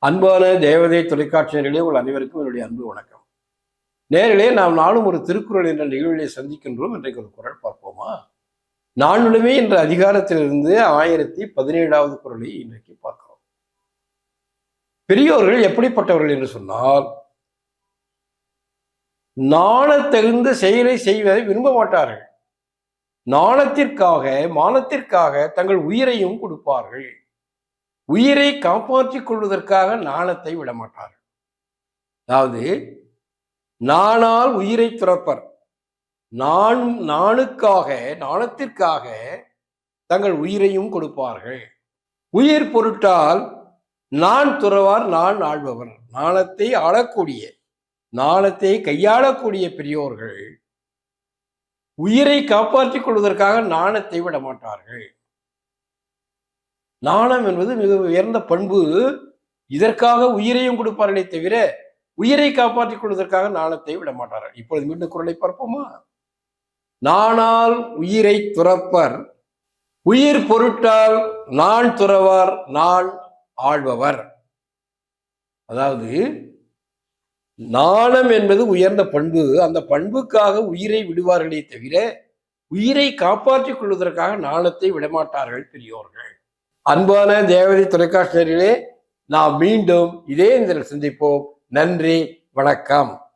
அன்பான தேவதை தொலைக்காட்சியர்களே உங்கள் அனைவருக்கும் என்னுடைய அன்பு வணக்கம். நேரிலே நாம் நாளும் ஒரு திருக்குறள் என்ற நிகழ்விலே சந்திக்கின்றோம். இன்றைக்கு ஒரு குரல் பார்ப்போமா? நானுமே என்ற அதிகாரத்திலிருந்து ஆயிரத்தி பதினேழாவது குரலை இன்றைக்கு பார்க்கிறோம். பெரியோர்கள் எப்படிப்பட்டவர்கள் என்று சொன்னால் நாணத்தகுந்த செயலை செய்வதை விரும்ப மாட்டார்கள். நாணத்திற்காக மானத்திற்காக தங்கள் உயிரையும் கொடுப்பார்கள். உயிரை காப்பாற்றிக் கொள்வதற்காக நாணத்தை விடமாட்டார்கள். அதாவது நானால் உயிரை துறப்பர். நான் நாணுக்காக நாணத்திற்காக தங்கள் உயிரையும் கொடுப்பார்கள். உயிர் பொருட்டால் நான் துறவார் நான் ஆள்பவர். நாணத்தை ஆளக்கூடிய நாணத்தை கையாளக்கூடிய பெரியோர்கள் உயிரை காப்பாற்றிக் கொள்வதற்காக நாணத்தை விட மாட்டார்கள் நாணம் என்பது மிக உயர்ந்த பண்பு. இதற்காக உயிரையும் கொடுப்பார்களே தவிர உயிரை காப்பாற்றிக் கொள்வதற்காக நாணத்தை விட மாட்டார்கள். இப்பொழுது மீண்டும் குரலை பார்ப்போமா? நானால் உயிரை துறப்பர் உயிர் பொருட்டால் நான் துறவார் நான் ஆள்பவர் அதாவது நாணம் என்பது உயர்ந்த பண்பு. அந்த பண்புக்காக உயிரை விடுவார்களே தவிர உயிரை காப்பாற்றிக் கொள்வதற்காக நாணத்தை விடமாட்டார்கள் பெரியோர்கள். அன்பான தேவதி தொலைக்காட்சியர்களே நாம் மீண்டும் இதே இந்த சந்திப்போம். நன்றி வணக்கம்.